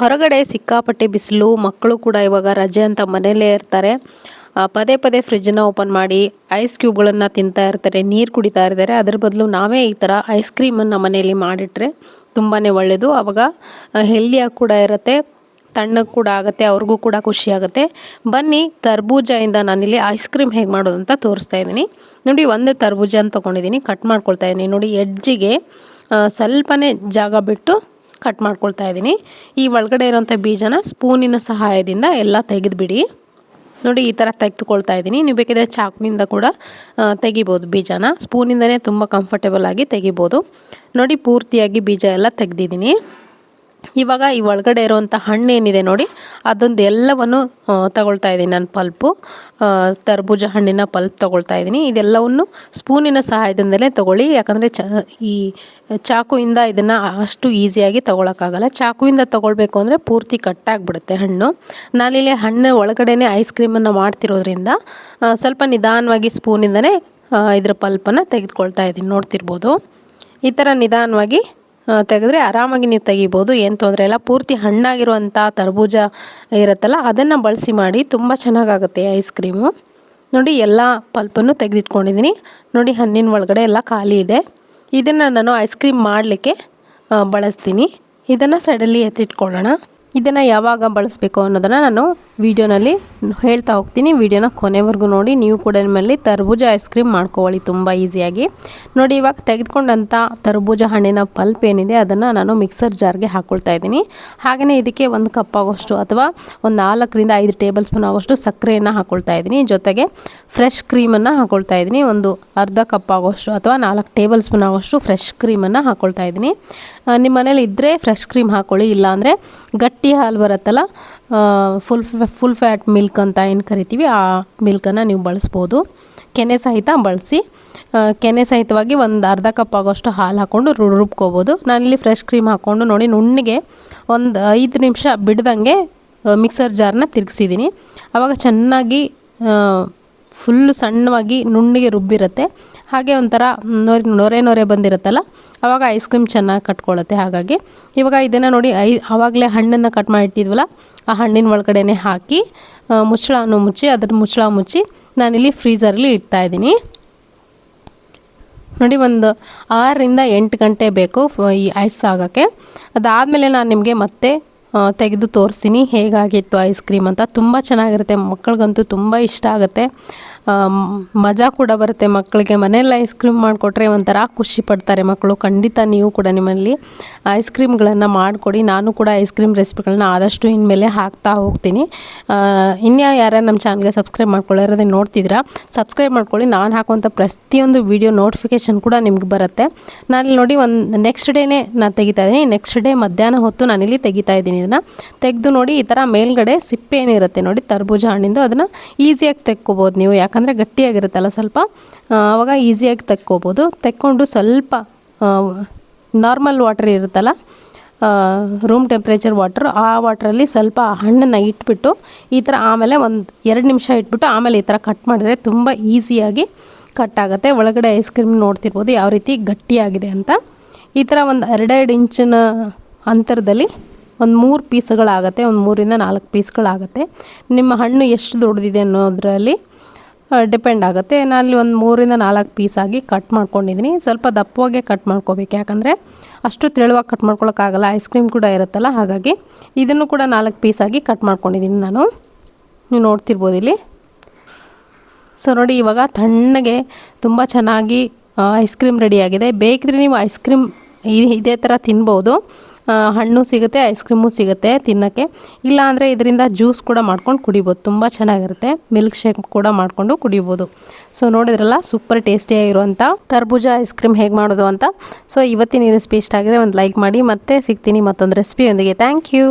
ಹೊರಗಡೆ ಸಿಕ್ಕಾಪಟ್ಟೆ ಬಿಸಿಲು, ಮಕ್ಕಳು ಕೂಡ ಇವಾಗ ರಜೆ ಅಂತ ಮನೆಯಲ್ಲೇ ಇರ್ತಾರೆ. ಪದೇ ಪದೇ ಫ್ರಿಜ್ನ ಓಪನ್ ಮಾಡಿ ಐಸ್ ಕ್ಯೂಬ್ಗಳನ್ನು ತಿಂತಾ ಇರ್ತಾರೆ, ನೀರು ಕುಡಿತಾ ಇರ್ತಾರೆ. ಅದ್ರ ಬದಲು ನಾವೇ ಈ ಥರ ಐಸ್ ಕ್ರೀಮನ್ನು ಮನೆಯಲ್ಲಿ ಮಾಡಿಟ್ರೆ ತುಂಬಾ ಒಳ್ಳೆಯದು ಆವಾಗ ಹೆಲ್ದಿಯಾಗಿ ಕೂಡ ಇರುತ್ತೆ, ತಣ್ಣಗೆ ಕೂಡ ಆಗುತ್ತೆ, ಅವ್ರಿಗೂ ಕೂಡ ಖುಷಿ ಆಗುತ್ತೆ. ಬನ್ನಿ ತರ್ಬೂಜದಿಂದ ನಾನಿಲ್ಲಿ ಐಸ್ ಕ್ರೀಮ್ ಹೇಗೆ ಮಾಡೋದು ಅಂತ ತೋರಿಸ್ತಾ ಇದ್ದೀನಿ. ನೋಡಿ, ಒಂದೇ ತರ್ಬೂಜ ಅಂತ ತೊಗೊಂಡಿದ್ದೀನಿ ಕಟ್ ಮಾಡ್ಕೊಳ್ತಾ ಇದ್ದೀನಿ. ನೋಡಿ ಎಡ್ಜಿಗೆ ಸ್ವಲ್ಪನೇ ಜಾಗ ಬಿಟ್ಟು ಕಟ್ ಮಾಡ್ಕೊಳ್ತಾ ಇದ್ದೀನಿ. ಈ ಒಳಗಡೆ ಇರೋಂಥ ಬೀಜನ ಸ್ಪೂನಿನ ಸಹಾಯದಿಂದ ಎಲ್ಲ ತೆಗೆದುಬಿಡಿ. ನೋಡಿ, ಈ ಥರ ತೆಗೆದುಕೊಳ್ತಾ ಇದ್ದೀನಿ. ನೀವು ಬೇಕಿದ್ರೆ ಚಾಕುನಿಂದ ಕೂಡ ತೆಗಿಬೋದು ಬೀಜನ. ಸ್ಪೂನಿಂದನೇ ತುಂಬ ಕಂಫರ್ಟೇಬಲ್ ಆಗಿ ತೆಗಿಬೋದು. ನೋಡಿ, ಪೂರ್ತಿಯಾಗಿ ಬೀಜ ಎಲ್ಲ ತೆಗೆದಿದ್ದೀನಿ. ಇವಾಗ ಈ ಒಳಗಡೆ ಇರುವಂಥ ಹಣ್ಣು ಏನಿದೆ ನೋಡಿ ಅದೊಂದು ಎಲ್ಲವನ್ನು ತಗೊಳ್ತಾ ಇದ್ದೀನಿ ನಾನು ಪಲ್ಪು. ತರ್ಬೂಜ ಹಣ್ಣಿನ ಪಲ್ಪ್ ತಗೊಳ್ತಾ ಇದ್ದೀನಿ. ಇದೆಲ್ಲವನ್ನು ಸ್ಪೂನಿನ ಸಹಾಯದಿಂದಲೇ ತೊಗೊಳ್ಳಿ. ಯಾಕಂದರೆ ಚ, ಈ ಚಾಕುವಿಂದ ಇದನ್ನು ಅಷ್ಟು ಈಸಿಯಾಗಿ ತಗೊಳಕ್ಕಾಗಲ್ಲ. ಚಾಕುವಿಂದ ತೊಗೊಳ್ಬೇಕು ಅಂದರೆ ಪೂರ್ತಿ ಕಟ್ಟಾಗ್ಬಿಡುತ್ತೆ ಹಣ್ಣು. ನಾನಿಲ್ಲಿ ಹಣ್ಣು ಒಳಗಡೆನೇ ಐಸ್ ಕ್ರೀಮನ್ನು ಮಾಡ್ತಿರೋದ್ರಿಂದ ಸ್ವಲ್ಪ ನಿಧಾನವಾಗಿ ಸ್ಪೂನಿಂದನೇ ಇದರ ಪಲ್ಪನ್ನು ತೆಗೆದುಕೊಳ್ತಾ ಇದ್ದೀನಿ. ನೋಡ್ತಿರ್ಬೋದು. ಈ ಥರ ನಿಧಾನವಾಗಿ ತೆಗೆದ್ರೆ ಆರಾಮಾಗಿ ನೀವು ತೆಗಿಬೋದು. ಏನು ತೊಂದರೆ ಇಲ್ಲ. ಪೂರ್ತಿ ಹಣ್ಣಾಗಿರುವಂಥ ತರಬೂಜ ಇರುತ್ತಲ್ಲ, ಅದನ್ನು ಬಳಸಿ ಮಾಡಿ ತುಂಬ ಚೆನ್ನಾಗಾಗುತ್ತೆ ಐಸ್ ಕ್ರೀಮು ನೋಡಿ, ಎಲ್ಲ ಪಲ್ಪನ್ನು ತೆಗೆದಿಟ್ಕೊಂಡಿದ್ದೀನಿ ನೋಡಿ, ಹಣ್ಣಿನ ಒಳಗಡೆ ಎಲ್ಲ ಖಾಲಿ ಇದೆ. ಇದನ್ನು ನಾನು ಐಸ್ ಕ್ರೀಮ್ ಮಾಡಲಿಕ್ಕೆ ಬಳಸ್ತೀನಿ. ಇದನ್ನು ಸೈಡಲ್ಲಿ ಎತ್ತಿಟ್ಕೊಳ್ಳೋಣ. ಇದನ್ನು ಯಾವಾಗ ಬಳಸಬೇಕು ಅನ್ನೋದನ್ನು ನಾನು ವೀಡಿಯೋನಲ್ಲಿ ಹೇಳ್ತಾ ಹೋಗ್ತೀನಿ. ವಿಡಿಯೋನ ಕೊನೆವರೆಗೂ ನೋಡಿ. ನೀವು ಕೂಡ ನಿಮ್ಮಲ್ಲಿ ತರಬೂಜ ಐಸ್ ಕ್ರೀಮ್ ಮಾಡ್ಕೊಳ್ಳಿ. ತುಂಬ ಈಸಿಯಾಗಿ ನೋಡಿ, ಇವಾಗ ತೆಗೆದುಕೊಂಡಂಥ ತರಬೂಜ ಹಣ್ಣಿನ ಪಲ್ಪ್ ಏನಿದೆ, ಅದನ್ನು ನಾನು ಮಿಕ್ಸರ್ ಜಾರ್ಗೆ ಹಾಕ್ಕೊಳ್ತಾ ಇದ್ದೀನಿ. ಹಾಗೆಯೇ ಇದಕ್ಕೆ ಒಂದು ಕಪ್ ಆಗೋಷ್ಟು ಅಥವಾ ಒಂದು ನಾಲ್ಕರಿಂದ ಐದು ಟೇಬಲ್ ಸ್ಪೂನ್ ಆಗೋಷ್ಟು ಸಕ್ಕರೆಯನ್ನು ಹಾಕ್ಕೊಳ್ತಾ ಇದ್ದೀನಿ. ಜೊತೆಗೆ ಫ್ರೆಶ್ ಕ್ರೀಮನ್ನು ಹಾಕ್ಕೊಳ್ತಾ ಇದ್ದೀನಿ. ಒಂದು ಅರ್ಧ ಕಪ್ ಆಗೋಷ್ಟು ಅಥವಾ ನಾಲ್ಕು ಟೇಬಲ್ ಸ್ಪೂನ್ ಆಗೋಷ್ಟು ಫ್ರೆಶ್ ಕ್ರೀಮನ್ನು ಹಾಕ್ಕೊಳ್ತಾ ಇದ್ದೀನಿ. ನಿಮ್ಮ ಮನೇಲಿ ಇದ್ದರೆ ಫ್ರೆಶ್ ಕ್ರೀಮ್ ಹಾಕ್ಕೊಳ್ಳಿ ಇಲ್ಲಾಂದರೆ ಗಟ್ಟಿ ಹಾಲು ಬರುತ್ತಲ್ಲ ಫುಲ್ ಫುಲ್ ಫ್ಯಾಟ್ ಮಿಲ್ಕ್ ಅಂತ ಏನು ಕರಿತೀವಿ, ಆ ಮಿಲ್ಕನ್ನು ನೀವು ಬಳಸ್ಬೋದು. ಕೆನೆ ಸಹಿತ ಬಳಸಿ ಕೆನೆ ಸಹಿತವಾಗಿ ಒಂದು ಅರ್ಧ ಕಪ್ ಆಗೋಷ್ಟು ಹಾಲು ಹಾಕ್ಕೊಂಡು ರು- ರುಬ್ಕೋಬೋದು. ನಾನಿಲ್ಲಿ ಫ್ರೆಶ್ ಕ್ರೀಮ್ ಹಾಕ್ಕೊಂಡು ನೋಡಿ, ನುಣ್ಣಗೆ ಒಂದು ಐದು ನಿಮಿಷ ಬಿಡ್ದಂಗೆ ಮಿಕ್ಸರ್ ಜಾರ್ನ ತಿರುಗಿಸಿದ್ದೀನಿ ಆವಾಗ ಚೆನ್ನಾಗಿ ಫುಲ್ಲು ಸಣ್ಣವಾಗಿ ನುಣ್ಣಗೆ ರುಬ್ಬಿರುತ್ತೆ. ಹಾಗೆ ಒಂಥರ ನೊರೆ ನೊರೆ ನೊರೆ ಬಂದಿರುತ್ತಲ್ಲ ಆವಾಗ ಐಸ್ ಕ್ರೀಮ್ ಚೆನ್ನಾಗಿ ಕಟ್ಕೊಳ್ಳುತ್ತೆ ಹಾಗಾಗಿ. ಇವಾಗ ಇದನ್ನು ನೋಡಿ ಐ ಆವಾಗಲೇ ಹಣ್ಣನ್ನು ಕಟ್ ಮಾಡಿಟ್ಟಿದ್ವಲ್ಲ, ಆ ಹಣ್ಣಿನ ಒಳಗಡೆನೆ ಹಾಕಿ ಮುಚ್ಚಳನ್ನು ಮುಚ್ಚಿ, ಅದ್ರ ಮುಚ್ಚಳ ಮುಚ್ಚಿ ನಾನಿಲ್ಲಿ ಫ್ರೀಝರಲ್ಲಿ ಇಡ್ತಾ ಇದ್ದೀನಿ. ನೋಡಿ ಒಂದು ಆರರಿಂದ ಎಂಟು ಗಂಟೆ ಬೇಕು ಈ ಐಸ್ ಆಗೋಕ್ಕೆ. ಅದಾದಮೇಲೆ ನಾನು ನಿಮಗೆ ಮತ್ತೆ ತೆಗೆದು ತೋರಿಸ್ತೀನಿ ಹೇಗಾಗಿತ್ತು ಐಸ್ ಕ್ರೀಮ್ ಅಂತ. ತುಂಬ ಚೆನ್ನಾಗಿರುತ್ತೆ ಮಕ್ಕಳಿಗಂತೂ ತುಂಬ ಇಷ್ಟ ಆಗುತ್ತೆ. ಮಜಾ ಕೂಡ ಬರುತ್ತೆ ಮಕ್ಕಳಿಗೆ. ಮನೆಯಲ್ಲಿ ಐಸ್ ಕ್ರೀಮ್ ಮಾಡಿಕೊಟ್ರೆ ಒಂಥರ ಖುಷಿ ಪಡ್ತಾರೆ ಮಕ್ಕಳು. ಖಂಡಿತ ನೀವು ಕೂಡ ನಿಮ್ಮಲ್ಲಿ ಐಸ್ ಕ್ರೀಮ್ಗಳನ್ನು ಮಾಡಿಕೊಡಿ. ನಾನು ಕೂಡ ಐಸ್ ಕ್ರೀಮ್ ರೆಸಿಪಿಗಳನ್ನ ಆದಷ್ಟು ಇನ್ಮೇಲೆ ಹಾಕ್ತಾ ಹೋಗ್ತೀನಿ. ಇನ್ಯಾ ಯಾರ್ಯಾರು ನಮ್ಮ ಚಾನಲ್ಗೆ ಸಬ್ಸ್ಕ್ರೈಬ್ ಮಾಡ್ಕೊಳ್ಳೋದೇ ನೋಡ್ತಿದ್ದೀರಾ? ಸಬ್ಸ್ಕ್ರೈಬ್ ಮಾಡ್ಕೊಳ್ಳಿ. ನಾನು ಹಾಕುವಂಥ ಪ್ರತಿಯೊಂದು ವಿಡಿಯೋ ನೋಟಿಫಿಕೇಷನ್ ಕೂಡ ನಿಮ್ಗೆ ಬರುತ್ತೆ. ನಾನು ನೋಡಿ ಒಂದು ನೆಕ್ಸ್ಟ್ ಡೇನೇ ನಾನು ತೆಗಿತಾ ಇದ್ದೀನಿ. ನೆಕ್ಸ್ಟ್ ಡೇ ಮಧ್ಯಾಹ್ನ ಹೊತ್ತು ನಾನಿಲ್ಲಿ ತೆಗಿತಾ ಇದ್ದೀನಿ ಇದನ್ನು. ತೆಗೆದು ನೋಡಿ ಈ ಥರ ಮೇಲ್ಗಡೆ ಸಿಪ್ಪೆ ಏನಿರುತ್ತೆ ನೋಡಿ, ತರ್ಬೂಜ ಹಣ್ಣಿಂದು. ಅದನ್ನು ಈಸಿಯಾಗಿ ತೆಕ್ಕೋಬೋದು ನೀವು. ಯಾಕಂದರೆ ಗಟ್ಟಿಯಾಗಿರುತ್ತಲ್ಲ ಸ್ವಲ್ಪ. ಆವಾಗ ಈಸಿಯಾಗಿ ತೆಕ್ಕೋಬೋದು. ತೆಕ್ಕೊಂಡು ಸ್ವಲ್ಪ ನಾರ್ಮಲ್ ವಾಟರ್ ಇರುತ್ತಲ್ಲ ರೂಮ್ ಟೆಂಪ್ರೇಚರ್ ವಾಟ್ರ್ ಆ ವಾಟ್ರಲ್ಲಿ ಸ್ವಲ್ಪ ಹಣ್ಣನ್ನು ಇಟ್ಬಿಟ್ಟು, ಈ ಥರ ಆಮೇಲೆ ಒಂದು ಎರಡು ನಿಮಿಷ ಇಟ್ಬಿಟ್ಟು ಆಮೇಲೆ ಈ ಥರ ಕಟ್ ಮಾಡಿದ್ರೆ ತುಂಬ ಈಸಿಯಾಗಿ ಕಟ್ ಆಗುತ್ತೆ. ಒಳಗಡೆ ಐಸ್ ಕ್ರೀಮ್ ನೋಡ್ತಿರ್ಬೋದು ಯಾವ ರೀತಿ ಗಟ್ಟಿಯಾಗಿದೆ ಅಂತ. ಈ ಥರ ಒಂದು ಎರಡೆರಡು ಇಂಚಿನ ಅಂತರದಲ್ಲಿ ಒಂದು ಮೂರು ಪೀಸ್ಗಳಾಗುತ್ತೆ ಒಂದು ಮೂರಿಂದ ನಾಲ್ಕು ಪೀಸ್ಗಳಾಗುತ್ತೆ ನಿಮ್ಮ ಹಣ್ಣು ಎಷ್ಟು ದೊಡ್ಡದಿದೆ ಅನ್ನೋದರಲ್ಲಿ ಡಿಪೆಂಡ್ ಆಗುತ್ತೆ. ನಾನು ಒಂದು ಮೂರಿಂದ ನಾಲ್ಕು ಪೀಸಾಗಿ ಕಟ್ ಮಾಡ್ಕೊಂಡಿದ್ದೀನಿ ಸ್ವಲ್ಪ ದಪ್ಪವಾಗೆ ಕಟ್ ಮಾಡ್ಕೋಬೇಕು. ಯಾಕಂದರೆ ಅಷ್ಟು ತೆಳುವಾಗಿ ಕಟ್ ಮಾಡ್ಕೊಳಕ್ಕಾಗಲ್ಲ. ಐಸ್ ಕ್ರೀಮ್ ಕೂಡ ಇರುತ್ತಲ್ಲ, ಹಾಗಾಗಿ ಇದನ್ನು ಕೂಡ ನಾಲ್ಕು ಪೀಸಾಗಿ ಕಟ್ ಮಾಡ್ಕೊಂಡಿದ್ದೀನಿ ನಾನು. ನೀವು ನೋಡ್ತಿರ್ಬೋದು ಇಲ್ಲಿ. ಸೊ ನೋಡಿ ಇವಾಗ ತಣ್ಣಗೆ ತುಂಬ ಚೆನ್ನಾಗಿ ಐಸ್ ಕ್ರೀಮ್ ರೆಡಿಯಾಗಿದೆ ಬೇಕಿದ್ರೆ ನೀವು ಐಸ್ ಕ್ರೀಮ್ ಇದೇ ಥರ ತಿನ್ಬೋದು. ಹಣ್ಣು ಸಿಗುತ್ತೆ ಐಸ್ ಕ್ರೀಮು ಸಿಗುತ್ತೆ ತಿನ್ನೋಕ್ಕೆ. ಇಲ್ಲಾಂದರೆ ಇದರಿಂದ ಜ್ಯೂಸ್ ಕೂಡ ಮಾಡ್ಕೊಂಡು ಕುಡಿಬೋದು. ತುಂಬ ಚೆನ್ನಾಗಿರುತ್ತೆ. ಮಿಲ್ಕ್ ಶೇಕ್ ಕೂಡ ಮಾಡಿಕೊಂಡು ಕುಡಿಬೋದು. ಸೊ ನೋಡಿದ್ರಲ್ಲ ಸೂಪರ್ ಟೇಸ್ಟಿಯಾಗಿರುವಂಥ ತರ್ಬೂಜ ಐಸ್ ಕ್ರೀಮ್ ಹೇಗೆ ಮಾಡೋದು ಅಂತ. ಸೊ ಇವತ್ತಿನ ರೆಸಿಪಿ ಇಷ್ಟ ಆಗಿದೆ ಒಂದು ಲೈಕ್ ಮಾಡಿ ಮತ್ತೆ ಸಿಗ್ತೀನಿ ಮತ್ತೊಂದು ರೆಸಿಪಿಯೊಂದಿಗೆ ಥ್ಯಾಂಕ್ ಯು